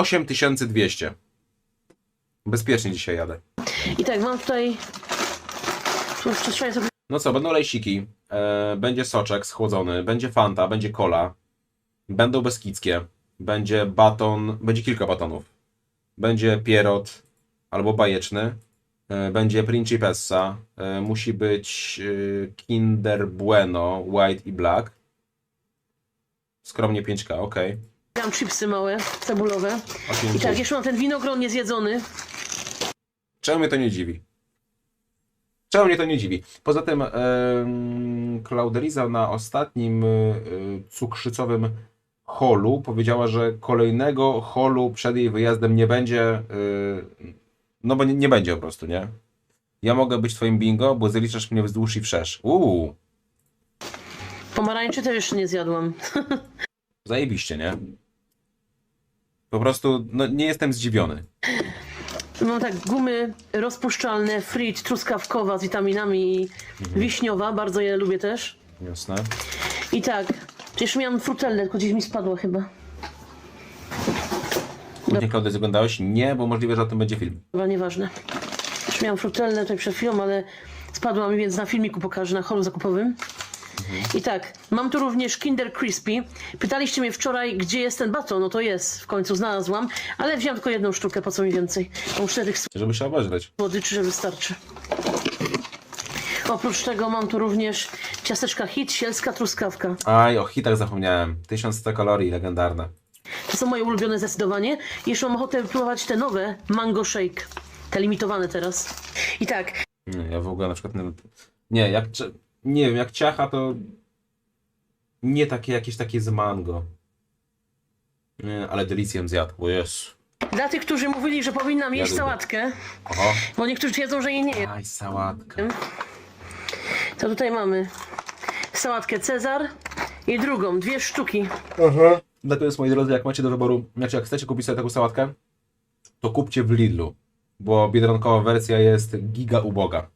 8200. Bezpiecznie dzisiaj jadę. I tak, mam tutaj... Tu sobie No co, będą lejsiki, e, będzie soczek schłodzony, będzie fanta, będzie cola, będą beskickie, będzie baton, będzie kilka batonów, będzie pierot albo bajeczny, e, będzie principessa, e, musi być e, Kinder Bueno, white i black. Skromnie 5k, ok. Mam chipsy małe, cebulowe. I tak, jeszcze mam ten winogron niezjedzony. Czemu mnie to nie dziwi? Czemu mnie to nie dziwi? Poza tym em, Klaudeliza na ostatnim y, cukrzycowym holu powiedziała, że kolejnego holu przed jej wyjazdem nie będzie, y, no bo nie, nie będzie po prostu, nie? Ja mogę być twoim bingo, bo zaliczasz mnie wzdłuż i wszerz. Uuu, Pomarańczy też jeszcze nie zjadłam. zajebiście, nie? Po prostu, no nie jestem zdziwiony. Mam tak gumy rozpuszczalne, frit, truskawkowa z witaminami i wiśniowa, bardzo je lubię też. Jasne. I tak, jeszcze miałam frutellę, tylko gdzieś mi spadła chyba. Nie, Klaudez, oglądałeś? Nie, bo możliwe, że o tym będzie film. Chyba nieważne. Już miałam frutellę tutaj przed chwilą, ale spadła mi, więc na filmiku pokażę na holu zakupowym. I tak, mam tu również Kinder Crispy. Pytaliście mnie wczoraj, gdzie jest ten baton. No to jest, w końcu znalazłam, ale wziąłem tylko jedną sztukę, po co mi więcej? Mam czterech Żeby się obejrzeć. słodyczy, że wystarczy. Oprócz tego mam tu również ciasteczka hit, sielska truskawka. Aj, o hitach zapomniałem. 1100 kalorii, legendarne. To są moje ulubione zdecydowanie. Jeszcze mam ochotę próbować te nowe Mango Shake. Te limitowane teraz. I tak, Nie, ja w ogóle na przykład nie, nie, jak, nie wiem, jak ciacha to nie takie jakieś takie z mango. Nie, ale delicjem zjadł, bo jest. dla tych, którzy mówili, że powinnam jeść lubię. sałatkę, Oho. bo niektórzy twierdzą, że jej nie jem, Aj, sałatka. to tutaj mamy sałatkę Cezar i drugą, dwie sztuki. Aha. Dlatego jest, moi drodzy, jak macie do wyboru, znaczy jak chcecie kupić sobie taką sałatkę, to kupcie w Lidlu, bo biedronkowa wersja jest giga uboga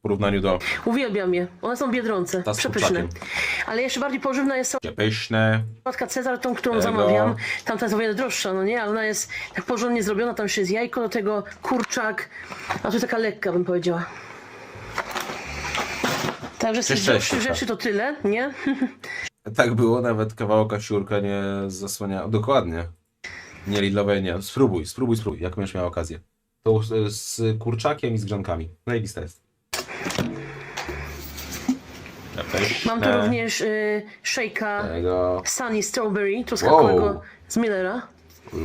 w porównaniu do Uwielbiam je. One są biedronce, Ta z przepyszne. kurczakiem. Ale jeszcze bardziej pożywna jest pyszne. sałatka Cezar, tą, którą Tego. zamawiam. Tamta jest o wiele droższa, no nie? Ale ona jest tak porządnie zrobiona. Tam jeszcze jest jajko do tego, kurczak. A tu taka lekka, bym powiedziała. Także z tych droższych cześć. rzeczy to tyle, nie? Tak było, nawet kawałka siurka nie zasłania. Dokładnie. Nie Lidlowej, nie. Spróbuj, spróbuj, spróbuj, jak będziesz miał okazję. To z, z kurczakiem i z grzonkami. Zajebiste jest. Mam tu również y, shake'a Tego... Sunny Strawberry, truskawkowego Wow. z Millera.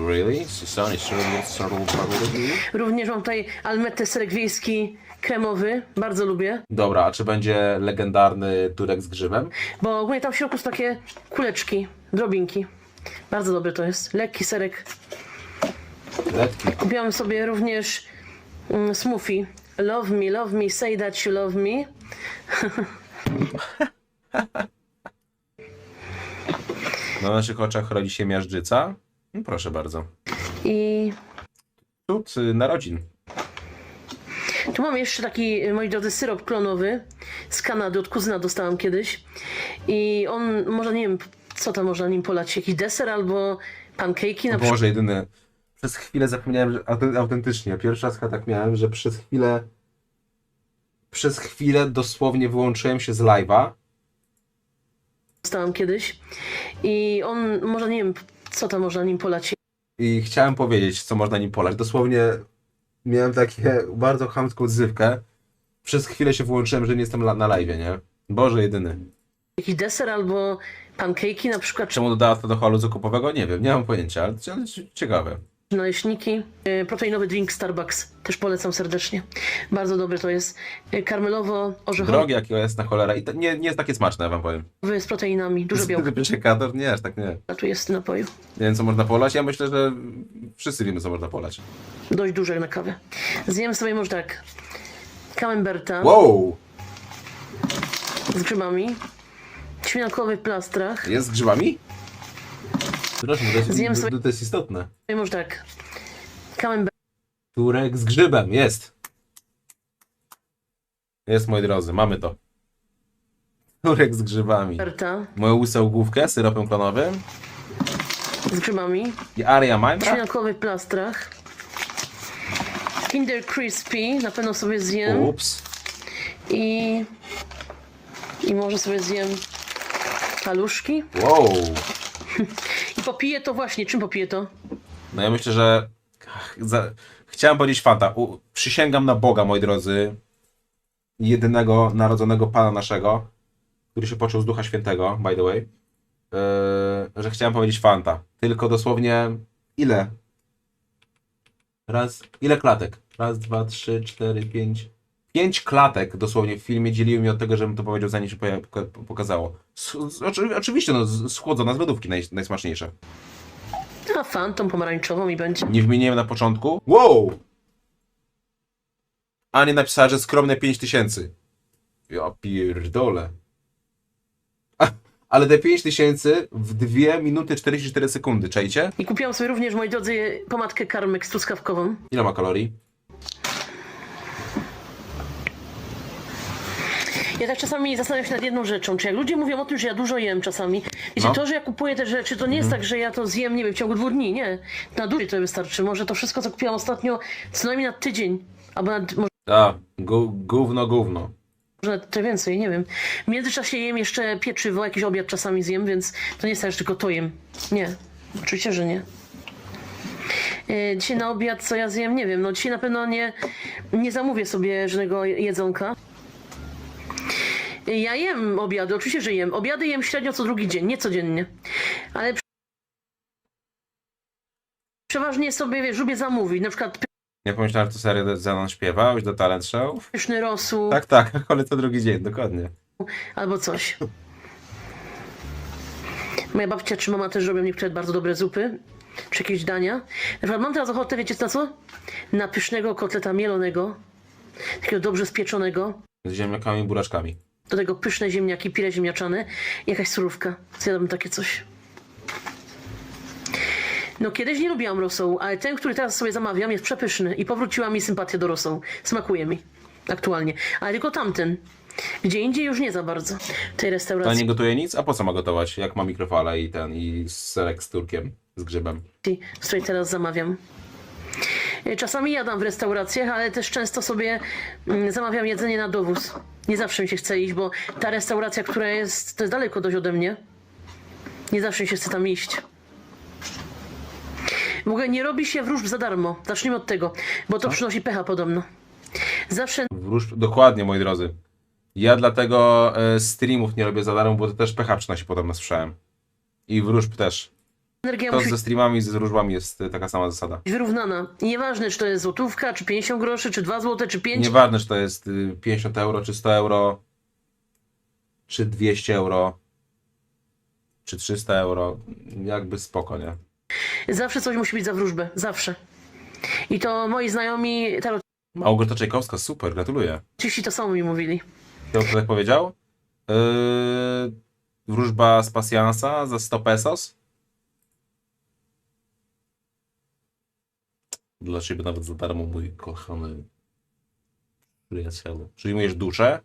Really? Sunny strawberry? Również mam tutaj almetę serek wiejski kremowy, bardzo lubię. Dobra, a czy będzie legendarny turek z grzybem? Bo ogólnie tam w środku są takie kuleczki, drobinki. Bardzo dobry to jest. Lekki serek. Letki. Kupiłam sobie również mm, smoothie. Love me, love me, say that you love me. Na naszych oczach rodzi się miażdżyca. No proszę bardzo. I Cud y, narodzin. tu mam jeszcze taki, y, moi drodzy, syrop klonowy z Kanady, od kuzyna dostałam kiedyś. I on, może nie wiem, co tam można nim polać, jakiś deser albo pancake'i na przykład. Boże, jedyny. Przez chwilę zapomniałem, że autentycznie. Pierwszy raz chyba tak miałem, że przez chwilę. Przez chwilę dosłownie wyłączyłem się z live'a. Dostałam kiedyś. I on, może nie wiem, co tam można nim polać. I chciałem powiedzieć, co można nim polać. Dosłownie miałem takie bardzo chamską odzywkę. Przez chwilę się wyłączyłem, że nie jestem na live, nie? Boże, jedyny. Jakiś deser albo pancake'i na przykład, Czemu dodała to do holu zakupowego? Nie wiem, nie mam pojęcia, ale ciekawe. Naleśniki. Y, Proteinowy drink Starbucks. Też polecam serdecznie. Bardzo dobry to jest. Y, Karmelowo-orzechowy Drogie jakie jest na cholera i to nie, nie jest takie smaczne, ja wam powiem. z proteinami. Dużo białka Pieczekator? Nie, aż tak nie. tu jest napoju. Nie wiem, co można polać. Ja myślę, że wszyscy wiemy, co można polać. Dość duże na kawę. Zjem sobie może tak camemberta Wow! z grzybami. Śmiankowy w plastrach. Jest z grzybami? Przepraszam, to Zjem jest, sobie- to jest istotne. Może tak camembert Turek z grzybem, jest. Jest, moi drodzy, mamy to. Turek z grzybami. Berta Moją łysą główkę syropem klonowym. z grzybami. I Aria W Mimra? świniakowych plastrach. Kinder Crispy, na pewno sobie zjem. Ups. I, I może sobie zjem paluszki. Wow. I popiję to właśnie. Czym popiję to? No ja myślę, że chciałem powiedzieć Fanta. U... Przysięgam na Boga, moi drodzy, jedynego narodzonego Pana naszego, który się począł z Ducha Świętego, by the way, yy, że chciałem powiedzieć Fanta. Tylko dosłownie ile? Raz, ile klatek? Raz, dwa, trzy, cztery, pięć. Pięć klatek dosłownie w filmie dzieliły mi od tego, żebym to powiedział zanim się pokazało. Oczy- oczywiście, no, schłodzone z lodówki naj, najsmaczniejsze. A fantą pomarańczową mi będzie. Nie wymieniłem na początku. Wow! A nie napisała, że skromne 5000. Ja pierdolę. A, Ale te 5000 w 2 minuty 44 sekundy, czajcie? I kupiłam sobie również, moi drodzy, pomadkę karmek z truskawkową. Ile ma kalorii? Ja tak czasami zastanawiam się nad jedną rzeczą, czy jak ludzie mówią o tym, że ja dużo jem czasami, wiecie, No. to, że ja kupuję te rzeczy, to nie jest tak, że ja to zjem, nie wiem, w ciągu dwóch dni, nie. Na dłużej to wystarczy. Może to wszystko, co kupiłam ostatnio, co najmniej na tydzień, albo na, może A, gó- gówno, gówno. nawet trochę więcej, nie wiem. W międzyczasie jem jeszcze pieczywo, jakiś obiad czasami zjem, więc to nie jest tak, że tylko to jem. Nie, oczywiście, że nie. E, Dzisiaj na obiad co ja zjem, nie wiem. No dzisiaj na pewno nie, nie zamówię sobie żadnego jedzonka. Ja jem obiady, oczywiście, że jem. Obiady jem średnio co drugi dzień, nie codziennie. Ale prze- przeważnie sobie, wiesz, lubię zamówić. Na przykład Nie pomyślałem, że to serię ze mną śpiewałeś do talent show? pyszny rosół Tak, tak, ale co drugi dzień, dokładnie. albo coś. Moja babcia czy mama też robią niektóre bardzo dobre zupy, czy jakieś dania. Na przykład mam teraz ochotę, wiecie na co? Na pysznego kotleta mielonego, takiego dobrze spieczonego. Z ziemniakami i buraczkami. Do tego pyszne ziemniaki, pire ziemniaczane jakaś surówka. Zjadłabym takie coś. No kiedyś nie lubiłam rosołu, ale ten, który teraz sobie zamawiam jest przepyszny i powróciła mi sympatia do rosołu. Smakuje mi aktualnie. Ale tylko tamten. Gdzie indziej już nie za bardzo. W tej To restauracji, nie gotuje nic? A po co ma gotować? Jak ma mikrofalę i ten, i serek z turkiem, z grzybem. z której teraz zamawiam. Y, Czasami jadam w restauracjach, ale też często sobie mm, zamawiam jedzenie na dowóz. Nie zawsze mi się chce iść, bo ta restauracja, która jest, to jest daleko dość ode mnie. Nie zawsze mi się chce tam iść. W ogóle nie robi się wróżb za darmo. Zacznijmy od tego, bo to przynosi pecha podobno. Zawsze Wróż... Dokładnie, moi drodzy. Ja dlatego e, streamów nie robię za darmo, bo to też pecha przynosi podobno, słyszałem. I wróżb też. Energia To musi ze streamami, z wróżbami jest e, taka sama zasada. być wyrównana. I nieważne, czy to jest złotówka, czy 50 groszy, czy 2 złote, czy 5. Nieważne, czy to jest y, 50 euro, czy 100 euro, czy 200 euro, czy 300 euro. Jakby spoko, nie? Zawsze coś musi być za wróżbę. Zawsze. I to moi znajomi Małgorzata Czajkowska, super, gratuluję. tarotyści to samo mi mówili. Kto to tak powiedział? Yy, wróżba z pasjansa za 100 pesos? Dla ciebie nawet za darmo, mój kochany przyjacielu. Przyjmujesz duszę?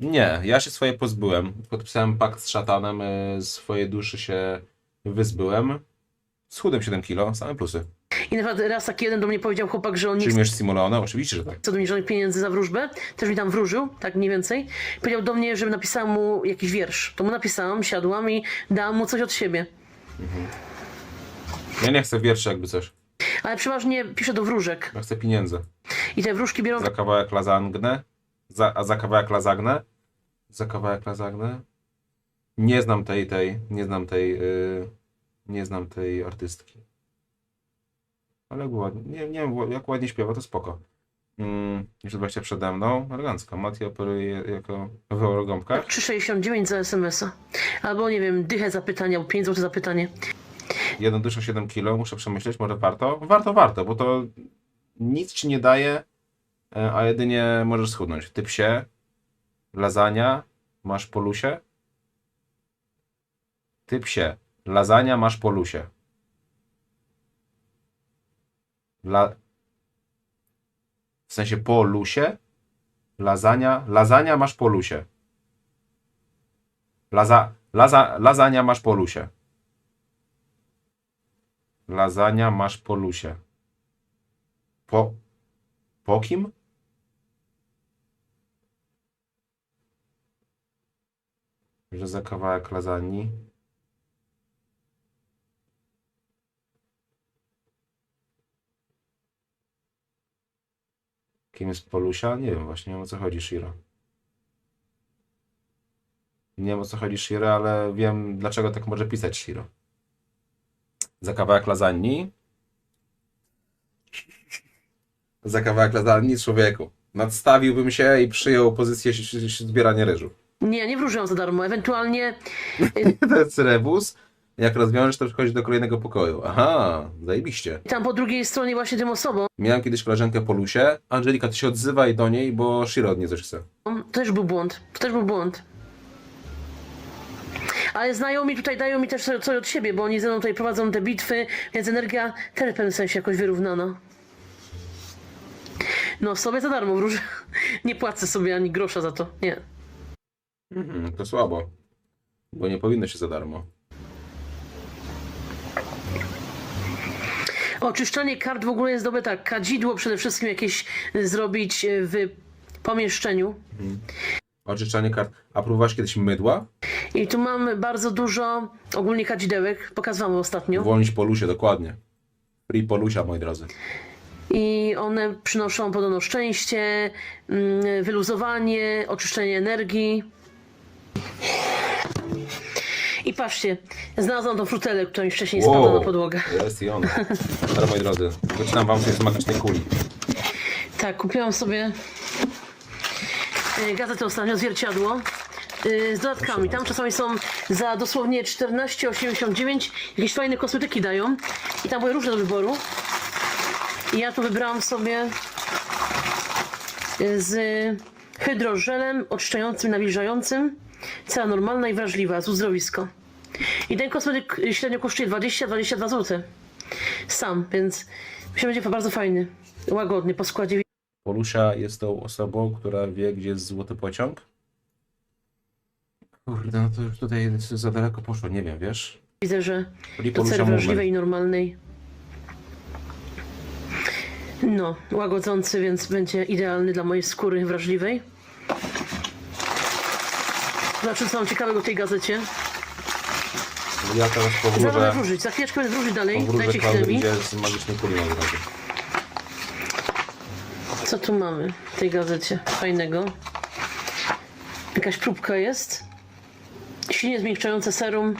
Nie, ja się swoje pozbyłem. Podpisałem pakt z szatanem, yy, swoje duszy się wyzbyłem. Schudłem 7 kilo, same plusy. I na przykład raz taki jeden do mnie powiedział chłopak, że on nie Przyjmujesz Simulone? Oczywiście, że tak. chce do mnie żadnych pieniędzy za wróżbę. Też mi tam wróżył, tak mniej więcej. Powiedział do mnie, żebym napisała mu jakiś wiersz. To mu napisałam, siadłam i dałam mu coś od siebie. Ja nie chcę wierszy jakby coś. Ale przeważnie piszę do wróżek. Ja chcę pieniędzy. I te wróżki biorą Za kawałek lasagne? Za, a za kawałek lasagne? Za kawałek lasagne? Nie znam tej, tej, nie znam tej, yy, nie znam tej artystki. Ale ładnie, nie, nie wiem, jak ładnie śpiewa, to spoko. Mm, jeszcze 20 przede mną, elegancko. Mati operuje jako w Eurogąbkach. 3,69 za SMS-a. Albo nie wiem, dychę za pytanie, albo 5 zł za pytanie. Jeden dusza 7 kilo, muszę przemyśleć, może warto? Warto, warto, bo to nic ci nie daje, e, a jedynie możesz schudnąć. Ty psie, lasagna, masz polusie. Ty psie, lasagna, masz polusie. La... W sensie polusie, lasagna, lasagna masz polusie. Laza... Laza... Masz polusie. Lasagna masz po lusie. Po... Po kim? Że za kawałek lasagne. Kim jest Polusia? Nie wiem właśnie, nie wiem o co chodzi, Shiro. Nie wiem o co chodzi, Shiro, ale wiem dlaczego tak może pisać Shiro. Za kawałek lasagne. Za kawałek lasagne, człowieku. Nadstawiłbym się i przyjął pozycję zbierania ryżu. Nie, nie wróżę za darmo. Ewentualnie To jest rebus. Jak rozwiążesz, to przechodzisz do kolejnego pokoju. Aha, zajebiście. tam po drugiej stronie właśnie tym osobom Miałem kiedyś koleżankę po lusie. Angelika, ty się odzywaj do niej, bo Shiro od niej coś chce. to też był błąd. To też był błąd. Ale znajomi tutaj dają mi też coś od siebie, bo oni ze mną tutaj prowadzą te bitwy, więc energia też w pewnym sensie jakoś wyrównana. No, sobie za darmo wróżę. Nie płacę sobie ani grosza za to. Nie. Mhm, to słabo. Bo nie powinno się za darmo. Oczyszczanie kart w ogóle jest dobre tak. Kadzidło przede wszystkim jakieś zrobić y, w pomieszczeniu. Oczyszczanie kart. A próbowałaś kiedyś mydła? I tu mam bardzo dużo ogólnie kadzidełek. Pokazywałam ostatnio. Uwolnić polusie, dokładnie. Free polusia, moi drodzy. I one przynoszą podobno szczęście, mm, wyluzowanie, oczyszczenie energii. I patrzcie, znalazłam tą frutelę, która mi wcześniej spadła na podłogę. Jest i ona. Dobra, moi drodzy, wycinam wam coś z magicznej kuli. Tak, kupiłam sobie y, gazetę ostatnio, zwierciadło. y, Z dodatkami. Tam czasami są za dosłownie 14,89 jakieś fajne kosmetyki dają. I tam były różne do wyboru. I ja tu wybrałam sobie y, z hydrożelem oczyszczającym, nawilżającym. Cena normalna i wrażliwa, z uzdrowisko. I ten kosmetyk średnio kosztuje 20-22 zł. Sam, więc myślę, że będzie bardzo fajny. Łagodny po składzie Polusia jest tą osobą, która wie, gdzie jest złoty pociąg? Kurde, no to już tutaj za daleko poszło, nie wiem, wiesz? Widzę, że Polusia cery wrażliwej i normalnej. No, łagodzący, więc będzie idealny dla mojej skóry wrażliwej. Zobaczmy, co mam ciekawego w tej gazecie. Ja teraz Zaraz będę powróżę, wróżyć. Za chwileczkę będę wróżyć dalej. powróżę Dajcie chwilę mi. Z moi drodzy. Co tu mamy w tej gazecie fajnego? Jakaś próbka jest. Silnie zmiękczające serum,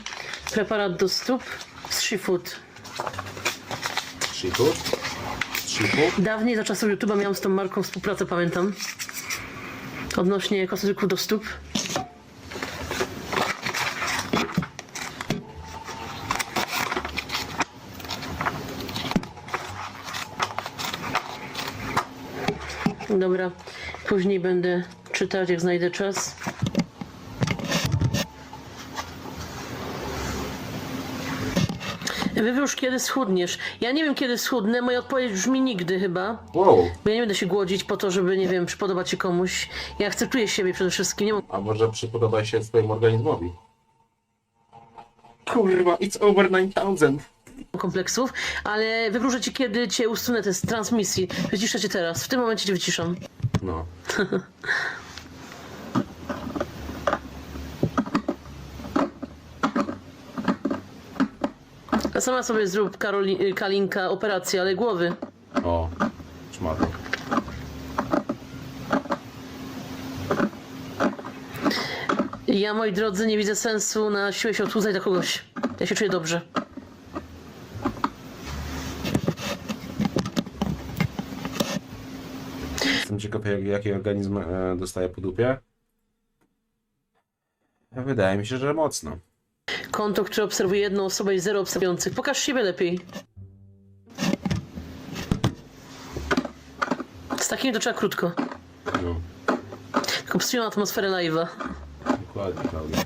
preparat do stóp z Shifood. Dawniej za czasów YouTube'a miałam z tą marką współpracę, pamiętam. Odnośnie kosmetyków do stóp. Dobra, później będę czytać, jak znajdę czas. Wywróż, kiedy schudniesz. Ja nie wiem, kiedy schudnę. Moja odpowiedź brzmi nigdy chyba. Wow, Bo ja nie będę się głodzić po to, żeby, nie wiem, przypodobać się komuś. Ja akceptuję siebie przede wszystkim. Nie a może przypodoba się swojemu organizmowi? Kurwa, it's over 9000. kompleksów, ale wywróżę ci, kiedy cię usunę te z transmisji. Wyciszę cię teraz. W tym momencie cię wyciszam. No. A sama sobie zrób, Karoli, Kalinka, operację, ale głowy. O, szmato. Ja, moi drodzy, nie widzę sensu na siłę się odchudzać do kogoś. Ja się czuję dobrze. Jestem ciekaw, jak, jaki organizm e, dostaje po dupie. Wydaje mi się, że mocno. Konto, które obserwuje jedną osobę i zero obserwujących. Pokaż siebie lepiej. Z takim to trzeba krótko. No, Tylko psują atmosferę live'a. dokładnie, Klaudia.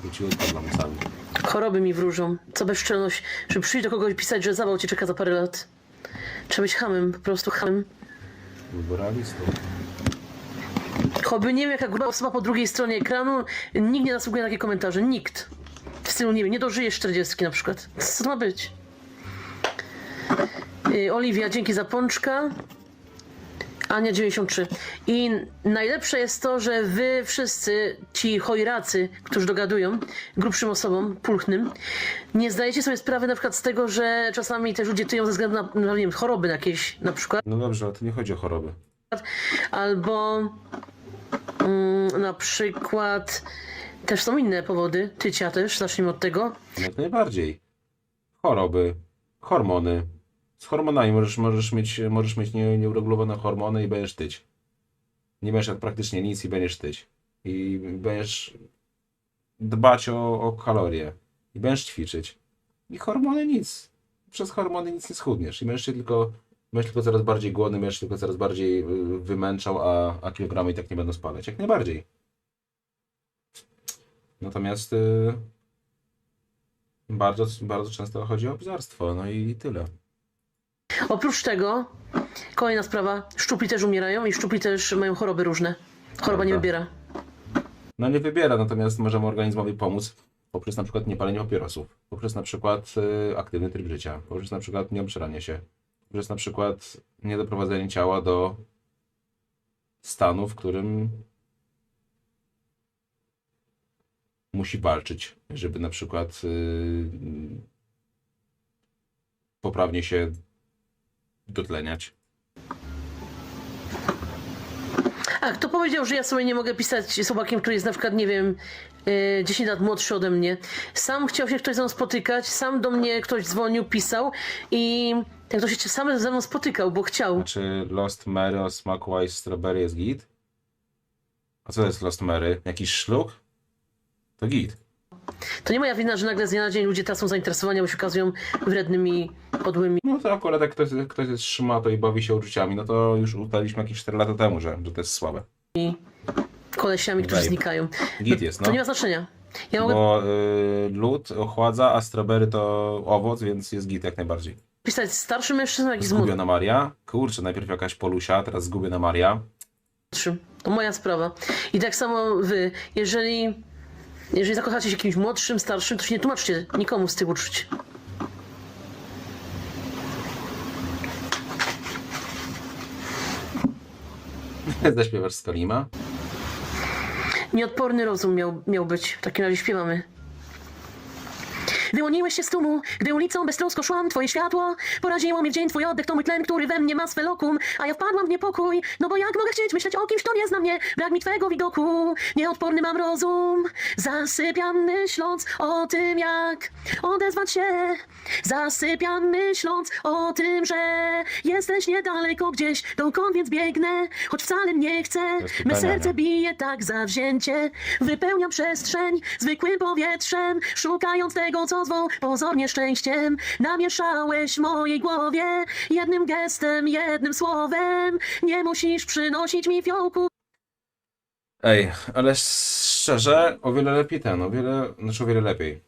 Króciutko dla sami. Choroby mi wróżą. Co bezczelność, żeby przyjść do kogoś i pisać, że zawał cię czeka za parę lat. Trzeba być hamem, po prostu hamem wyborami stąd. Choćby nie wiem, jaka gruba osoba po drugiej stronie ekranu, nikt nie zasługuje na takie komentarze. Nikt. W stylu, nie wiem, nie dożyjesz 40 na przykład. Co to ma być? Y, Oliwia, dzięki za pączka. Ania 93. I najlepsze jest to, że wy wszyscy, ci chojracy, którzy dogadują grubszym osobom, pulchnym, nie zdajecie sobie sprawy na przykład z tego, że czasami też ludzie tyją ze względu na, no nie wiem, choroby jakieś na przykład, No dobrze, ale to nie chodzi o choroby. albo mm, na przykład też są inne powody, tycia też, zacznijmy od tego. Jak najbardziej. Choroby, hormony. Z hormonami możesz, możesz mieć, możesz mieć nie, nieuregulowane hormony i będziesz tyć. Nie będziesz jadł praktycznie nic i będziesz tyć. I będziesz dbać o, o kalorie. I będziesz ćwiczyć. I hormony nic. Przez hormony nic nie schudniesz. I będziesz się tylko, będziesz tylko coraz bardziej głodny, będziesz tylko coraz bardziej y, wymęczał, a, a kilogramy i tak nie będą spadać. Jak najbardziej. Natomiast y, bardzo, bardzo często chodzi o obżarstwo, no i tyle. Oprócz tego, kolejna sprawa, szczupli też umierają i szczupli też mają choroby różne. Choroba nie Prawda. wybiera. No nie wybiera, natomiast możemy organizmowi pomóc poprzez na przykład niepalenie papierosów, poprzez na przykład y, aktywny tryb życia, poprzez na przykład nieobżeranie się, poprzez na przykład niedoprowadzenie ciała do stanu, w którym musi walczyć, żeby na przykład y, poprawnie się dotleniać. A kto powiedział, że ja sobie nie mogę pisać z chłopakiem, który jest na przykład, nie wiem, yy, 10 lat młodszy ode mnie. Sam chciał się ktoś ze mną spotykać, sam do mnie ktoś dzwonił, pisał i ten ktoś się sam ze mną spotykał, bo chciał. Znaczy Lost Mary o smaku Ice Strawberry jest git? A co to jest Lost Mary? Jakiś szluk? To git. To nie moja wina, że nagle z dnia na dzień ludzie tracą zainteresowania, bo się okazują wrednymi, podłymi. No to akurat jak ktoś, ktoś jest szmato i bawi się uczuciami, no to już ustaliliśmy jakieś 4 lata temu, że, że to jest słabe. kolesiami, którzy Vape. znikają. Git jest, To no. nie ma znaczenia. Ja mogę Bo y, lód ochładza, a strawberry to owoc, więc jest git jak najbardziej. pisać starszym mężczyznom, jak i. Zgubiona Maria. Kurczę, najpierw jakaś Polusia, teraz Zgubiona Maria. To moja sprawa. I tak samo wy, jeżeli, jeżeli zakochacie się kimś młodszym, starszym, to się nie tłumaczcie nikomu z tych uczuć. Zaśpiewasz z Kalima. Nieodporny rozum miał, miał być. W takim razie śpiewamy. Wyłoniłeś się z tłumu, gdy ulicą beztrosko szłam, twoje światło poraziło mnie w dzień, twój oddech to mój tlen, który we mnie ma swe lokum, a ja wpadłam w niepokój, no bo jak mogę chcieć myśleć o kimś, kto nie zna mnie, brak mi twego widoku, nieodporny mam rozum, zasypiam myśląc o tym, jak odezwać się, zasypiam myśląc o tym, że jesteś niedaleko gdzieś, dokąd więc biegnę, choć wcale nie chcę, me serce bije tak zawzięcie, wypełniam przestrzeń zwykłym powietrzem, szukając tego, co pozornie szczęściem. Namieszałeś mojej głowie jednym gestem, jednym słowem. Nie musisz przynosić mi fiołku. Ej, ale szczerze, o wiele lepiej ten, o wiele, znaczy o wiele lepiej.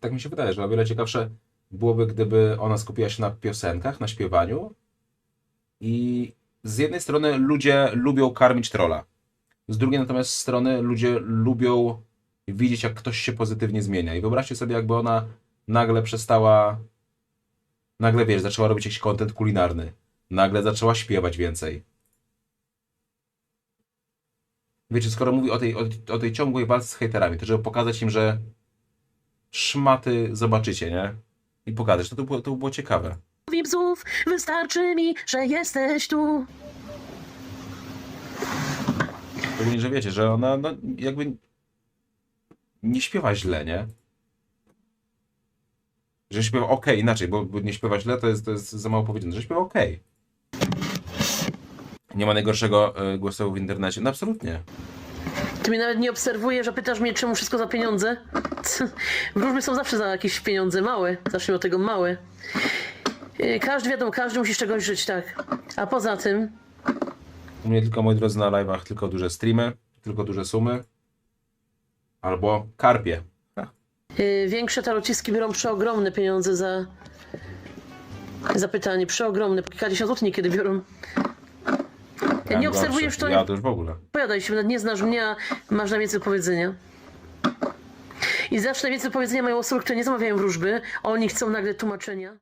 Tak mi się wydaje, że o wiele ciekawsze byłoby, gdyby ona skupiła się na piosenkach, na śpiewaniu. I z jednej strony ludzie lubią karmić trolla. Z drugiej natomiast strony ludzie lubią widzieć, jak ktoś się pozytywnie zmienia. I wyobraźcie sobie, jakby ona nagle przestała, nagle wiesz, zaczęła robić jakiś content kulinarny. Nagle zaczęła śpiewać więcej. Wiecie, skoro mówi o tej, o, o tej ciągłej walce z hejterami, to żeby pokazać im, że szmaty zobaczycie, nie? I pokazać, to, to, było, to było ciekawe. bzów, wystarczy mi, że jesteś tu. Szczególnie, że wiecie, że ona no, jakby nie śpiewa źle, nie? Że śpiewa ok, inaczej, bo, bo nie śpiewa źle to jest, to jest za mało powiedziane, że śpiewa ok. Nie ma najgorszego y, głosu w internecie. No absolutnie. Ty mnie nawet nie obserwujesz, a pytasz mnie, czemu wszystko za pieniądze? Wróżby są zawsze za jakieś pieniądze, małe. Zacznijmy od tego, małe. Yy, Każdy, wiadomo, każdy musi z czegoś żyć, tak. A poza tym, U mnie tylko, moi drodzy, na live'ach tylko duże streamy, tylko duże sumy. Albo karpie. Yy, większe tarociski biorą przeogromne pieniądze za zapytanie. Przeogromne, po kilkadziesiąt złotych niekiedy biorą. Ja nie obserwujesz gorsze. to, Ja to już w ogóle. opowiadaj się, nawet nie znasz mnie, a masz na więcej do powiedzenia. I zawsze najwięcej do powiedzenia mają osoby, które nie zamawiają wróżby, oni chcą nagle tłumaczenia.